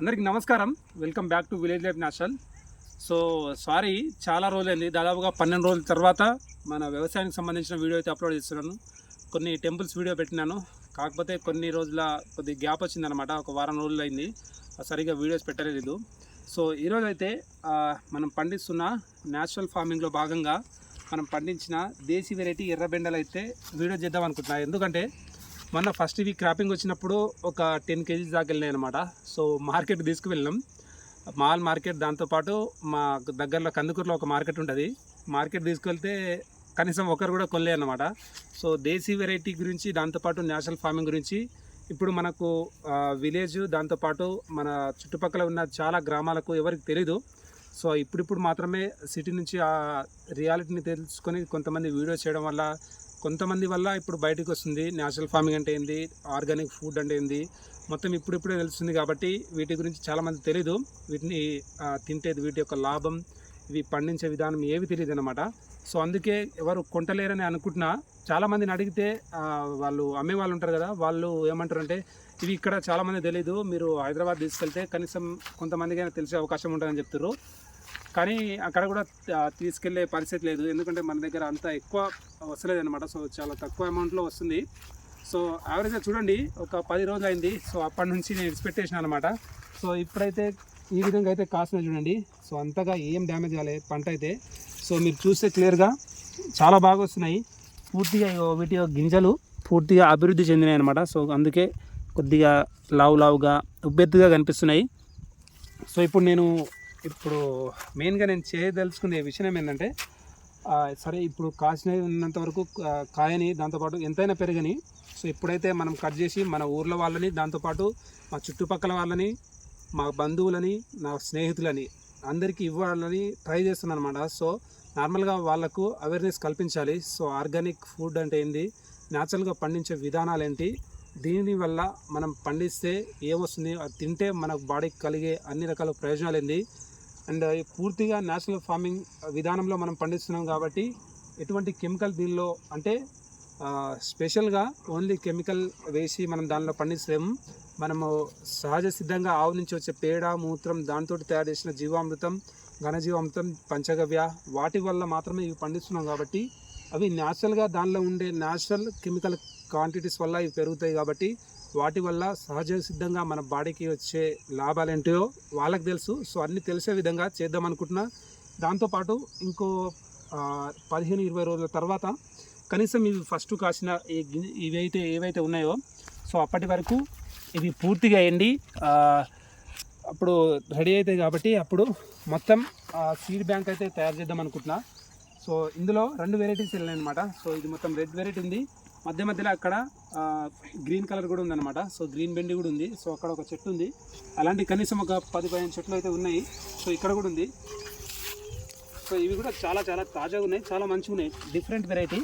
అందరికీ నమస్కారం. Welcome back to village life national so sorry చాలా రోజులైంది. దాదాపుగా పన్నెండు రోజుల తర్వాత మన వ్యవసాయానికి సంబంధించిన వీడియో అయితే అప్లోడ్ చేస్తున్నాను. కొన్ని టెంపుల్స్ వీడియో పెట్టినాను. కాకపోతే కొన్ని రోజుల కొద్ది గ్యాప్ వచ్చిందనమాట ఒక వారం రోజులు అయింది సరిగా వీడియోస్ పెట్టలేదు సో ఈరోజు అయితే మనం పండిస్తున్న న్యాచురల్ ఫార్మింగ్లో భాగంగా మనం పండించిన దేశీ వెరైటీ ఎర్రబెండలు అయితే వీడియో చేద్దాం అనుకుంటున్నాను ఎందుకంటే మొన్న ఫస్ట్ వీక్ క్రాపింగ్ వచ్చినప్పుడు ఒక టెన్ కేజీస్ దాకా వెళ్ళినాయి అనమాట సో మార్కెట్ తీసుకువెళ్ళినాం. మాల్ మార్కెట్ దాంతోపాటు మా దగ్గరలో కందుకూరులో ఒక మార్కెట్ ఉంటుంది. మార్కెట్ తీసుకెళ్తే కనీసం ఒకరు కూడా కొనలే అనమాట సో దేశీ వెరైటీ గురించి దాంతోపాటు నేషనల్ ఫార్మింగ్ గురించి ఇప్పుడు మనకు విలేజ్ దాంతోపాటు మన చుట్టుపక్కల ఉన్న చాలా గ్రామాలకు ఎవరికి తెలీదు. సో ఇప్పుడిప్పుడు మాత్రమే సిటీ నుంచి ఆ రియాలిటీని తెలుసుకొని కొంతమంది వీడియో చేయడం వల్ల కొంతమంది వల్ల ఇప్పుడు బయటకు వస్తుంది నేచురల్ ఫార్మింగ్ అంటే ఏంది? ఆర్గానిక్ ఫుడ్ అంటే ఏంది? మొత్తం ఇప్పుడిప్పుడే తెలుస్తుంది కాబట్టి వీటి గురించి చాలామంది తెలీదు. వీటిని తింటే వీటి యొక్క లాభం ఇవి పండించే విధానం ఏవి తెలియదు అనమాట సో అందుకే ఎవరు కొంటలేరని అనుకుంటున్నా. చాలామందిని అడిగితే వాళ్ళు అమ్మే వాళ్ళు ఉంటారు కదా వాళ్ళు ఏమంటారు అంటే ఇవి ఇక్కడ చాలామంది తెలియదు మీరు హైదరాబాద్ తీసుకెళ్తే కనీసం కొంతమందికైనా తెలిసే అవకాశం ఉంటుందని చెప్తారు కానీ అక్కడ కూడా తీసుకెళ్ళే పరిస్థితి లేదు. ఎందుకంటే మన దగ్గర అంత ఎక్కువ వస్తలేదు అనమాట సో చాలా తక్కువ అమౌంట్లో వస్తుంది. సో యావరేజ్గా చూడండి ఒక పది రోజులు అయింది సో అప్పటి నుంచి నేను ఎక్స్పెక్టేషన్ అనమాట సో ఇప్పుడైతే ఈ విధంగా అయితే కాసిన చూడండి. సో అంతగా ఏం డ్యామేజ్ కాలేదు పంట అయితే. సో మీరు చూస్తే క్లియర్గా చాలా బాగా వస్తున్నాయి. పూర్తిగా వీటి గింజలు పూర్తిగా అభివృద్ధి చెందినాయి అనమాట సో అందుకే కొద్దిగా లావు లావుగా ఉబ్బెత్తుగా కనిపిస్తున్నాయి. సో ఇప్పుడు నేను ఇప్పుడు మెయిన్గా నేను చేయదలుచుకునే విషయం ఏంటంటే సరే ఇప్పుడు కాసిన ఉన్నంత వరకు కాయని దాంతోపాటు ఎంతైనా పెరగని సో ఇప్పుడైతే మనం కట్ చేసి మన ఊర్లో వాళ్ళని దాంతోపాటు మా చుట్టుపక్కల వాళ్ళని మా బంధువులని నా స్నేహితులని అందరికీ ఇవ్వాలని ట్రై చేస్తున్నాను అనమాట సో నార్మల్గా వాళ్ళకు అవేర్నెస్ కల్పించాలి. సో ఆర్గానిక్ ఫుడ్ అంటే ఏంది? న్యాచురల్గా పండించే విధానాలు ఏంటి? దీని వల్ల మనం పండిస్తే ఏమొస్తుంది అది తింటే మన బాడీకి కలిగే అన్ని రకాల ప్రయోజనాలు ఏంది? అండ్ పూర్తిగా నేచురల్ ఫార్మింగ్ విధానంలో మనం పండిస్తున్నాం కాబట్టి ఎటువంటి కెమికల్ దీనిలో అంటే స్పెషల్గా ఓన్లీ కెమికల్ వేసి మనం దానిలో పండిస్తాము మనము సహజ సిద్ధంగా ఆవు నుంచి వచ్చే పేడ మూత్రం దాంతో తయారు చేసిన జీవామృతం ఘనజీవామృతం పంచగవ్య వాటి వల్ల మాత్రమే ఇవి పండిస్తున్నాం కాబట్టి అవి న్యాచురల్గా దానిలో ఉండే న్యాచురల్ కెమికల్ క్వాంటిటీస్ వల్ల ఇవి పెరుగుతాయి కాబట్టి వాటి వల్ల సహజ సిద్ధంగా మన బాడీకి వచ్చే లాభాలు ఏంటో వాళ్ళకి తెలుసు. సో అన్నీ తెలిసే విధంగా చేద్దాం అనుకుంటున్నా. దాంతోపాటు ఇంకో పదిహేను ఇరవై రోజుల తర్వాత కనీసం ఇవి ఫస్ట్ కాసిన ఈ ఇవైతే ఏవైతే ఉన్నాయో సో అప్పటి వరకు ఇవి పూర్తిగా ఎండి అప్పుడు రెడీ అవుతాయి కాబట్టి అప్పుడు మొత్తం సీడ్ బ్యాంక్ అయితే తయారు చేద్దాం అనుకుంటున్నా. సో ఇందులో రెండు వెరైటీస్ వెళ్ళాయి అనమాట సో ఇది మొత్తం రెడ్ వెరైటీ ఉంది. మధ్య మధ్యలో అక్కడ గ్రీన్ కలర్ కూడా ఉందన్నమాట. సో గ్రీన్ బెండి కూడా ఉంది. సో అక్కడ ఒక చెట్టు ఉంది. అలాంటి కనీసం ఒక పది పదిహేను చెట్లు అయితే ఉన్నాయి. సో ఇక్కడ కూడా ఉంది. సో ఇవి కూడా చాలా చాలా తాజాగా ఉన్నాయి. చాలా మంచిగా ఉన్నాయి. డిఫరెంట్ వెరైటీ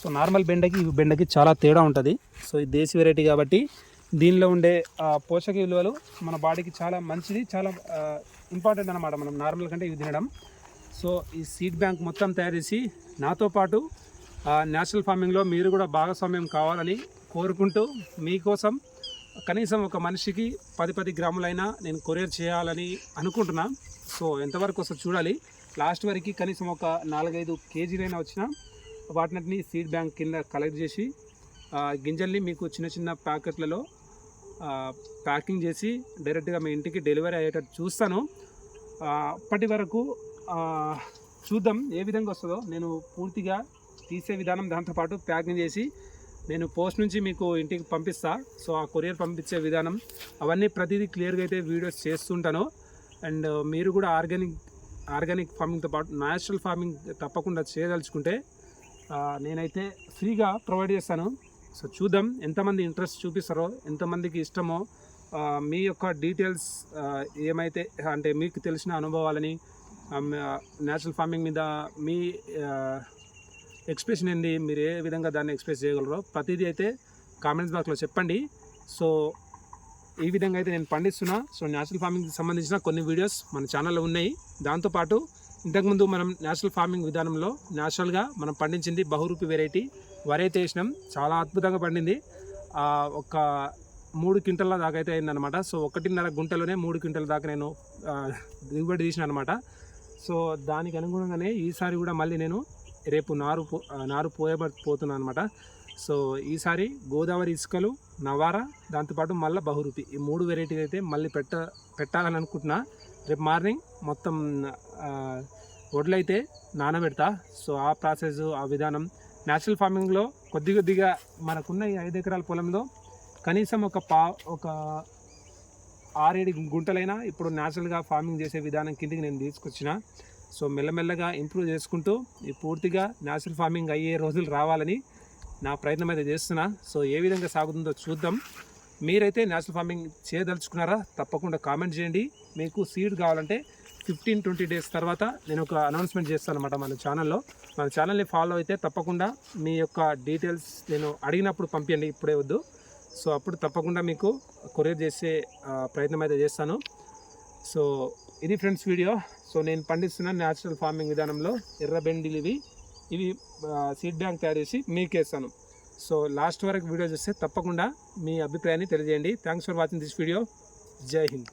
సో నార్మల్ బెండకి ఇవి బెండకి చాలా తేడా ఉంటుంది. సో ఇది దేశీ వెరైటీ కాబట్టి దీనిలో ఉండే పోషక విలువలు మన బాడీకి చాలా మంచిది. చాలా ఇంపార్టెంట్ అనమాట మనం నార్మల్ కంటే ఇవి తినడం. సో ఈ సీడ్ బ్యాంక్ మొత్తం తయారు చేసి నాతో పాటు నేచురల్ ఫార్మింగ్లో మీరు కూడా భాగస్వామ్యం కావాలని కోరుకుంటూ మీకోసం కనీసం ఒక మనిషికి పది పది గ్రాములైనా నేను కొరియర్ చేయాలని అనుకుంటున్నా. సో ఎంతవరకు వస్తుంది చూడాలి. లాస్ట్ వరకు కనీసం ఒక నాలుగైదు కేజీలైనా వచ్చిన వాటిని సీడ్ బ్యాంక్ కింద కలెక్ట్ చేసి గింజల్ని మీకు చిన్న చిన్న ప్యాకెట్లలో ప్యాకింగ్ చేసి డైరెక్ట్గా మీ ఇంటికి డెలివరీ అయ్యేటట్టు చూస్తాను. అప్పటి వరకు చూద్దాం ఏ విధంగా వస్తుందో. నేను పూర్తిగా తీసే విధానం దాంతోపాటు ప్యాకింగ్ చేసి నేను పోస్ట్ నుంచి మీకు ఇంటికి పంపిస్తా. సో ఆ కొరియర్ పంపించే విధానం అవన్నీ ప్రతిదీ క్లియర్గా అయితే వీడియోస్ చేస్తుంటాను. అండ్ మీరు కూడా ఆర్గానిక్ ఆర్గానిక్ ఫార్మింగ్తో పాటు న్యాచురల్ ఫార్మింగ్ తప్పకుండా చేయదలుచుకుంటే నేనైతే ఫ్రీగా ప్రొవైడ్ చేస్తాను. సో చూద్దాం ఎంతమంది ఇంట్రెస్ట్ చూపిస్తారో ఎంతమందికి ఇష్టమో మీ యొక్క డీటెయిల్స్ ఏమైతే అంటే మీకు తెలిసిన అనుభవాలని న్యాచురల్ ఫార్మింగ్ మీద మీ ఎక్స్ప్రెషన్ ఏంటి మీరు ఏ విధంగా దాన్ని ఎక్స్ప్రెస్ చేయగలరో ప్రతిదీ అయితే కామెంట్స్ బాక్స్లో చెప్పండి. సో ఈ విధంగా అయితే నేను పండిస్తున్నా. సో న్యాచురల్ ఫార్మింగ్కి సంబంధించిన కొన్ని వీడియోస్ మన ఛానల్లో ఉన్నాయి. దాంతోపాటు ఇంతకుముందు మనం న్యాచురల్ ఫార్మింగ్ విధానంలో న్యాచురల్గా మనం పండించింది బహురూపి వెరైటీ వరి అయితే వేసినాం. చాలా అద్భుతంగా పండింది. ఒక మూడు క్వింటల దాకా అయితే అయిందనమాట సో ఒకటిన్నర గుంటలోనే మూడు క్వింటల దాకా నేను దిగుబడి తీసిన అనమాట సో దానికి అనుగుణంగానే ఈసారి కూడా మళ్ళీ నేను రేపు నారు పో నారు పోయబోతున్నాను అనమాట సో ఈసారి గోదావరి ఇసుకలు నవారా దాంతోపాటు మళ్ళీ బహురూపి ఈ మూడు వెరైటీ అయితే మళ్ళీ పెట్ట పెట్టాలని అనుకుంటున్నా రేపు మార్నింగ్ మొత్తం వడ్లైతే వడ్లయితే నానబెడతా. సో ఆ ప్రాసెస్ ఆ విధానం న్యాచురల్ ఫార్మింగ్లో కొద్ది కొద్దిగా మనకున్న ఈ ఐదు ఎకరాల పొలంలో కనీసం ఒక పా ఒక ఆరేడు గుంటలైనా ఇప్పుడు న్యాచురల్గా ఫార్మింగ్ చేసే విధానం కిందికి నేను తీసుకొచ్చిన. సో మెల్లమెల్లగా ఇంప్రూవ్ చేసుకుంటూ ఈ పూర్తిగా న్యాచురల్ ఫార్మింగ్ అయ్యే రోజులు రావాలని నా ప్రయత్నం అయితే చేస్తున్నా. సో ఏ విధంగా సాగుతుందో చూద్దాం. మీరైతే న్యాచురల్ ఫార్మింగ్ చేయదలుచుకున్నారా? తప్పకుండా కామెంట్ చేయండి. మీకు సీడ్ కావాలంటే ఫిఫ్టీన్ ట్వంటీ డేస్ తర్వాత నేను ఒక అనౌన్స్మెంట్ చేస్తాను అనమాట మన ఛానల్లో. మన ఛానల్ని ఫాలో అయితే తప్పకుండా మీ యొక్క డీటెయిల్స్ నేను అడిగినప్పుడు పంపించండి ఇప్పుడే వద్దు. సో అప్పుడు తప్పకుండా మీకు కొరియర్ చేసే ప్రయత్నం అయితే చేస్తాను. సో ఇది ఫ్రెండ్స్ వీడియో. సో నేను పండిస్తున్న న్యాచురల్ ఫార్మింగ్ విధానంలో ఎర్రబెండిలు ఇవి. ఇవి సీడ్ బ్యాంక్ తయారు చేసి మీకేస్తాను సో లాస్ట్ వరకు వీడియో చూస్తే తప్పకుండా మీ అభిప్రాయాన్ని తెలియజేయండి. Thanks for watching this video Jai Hind.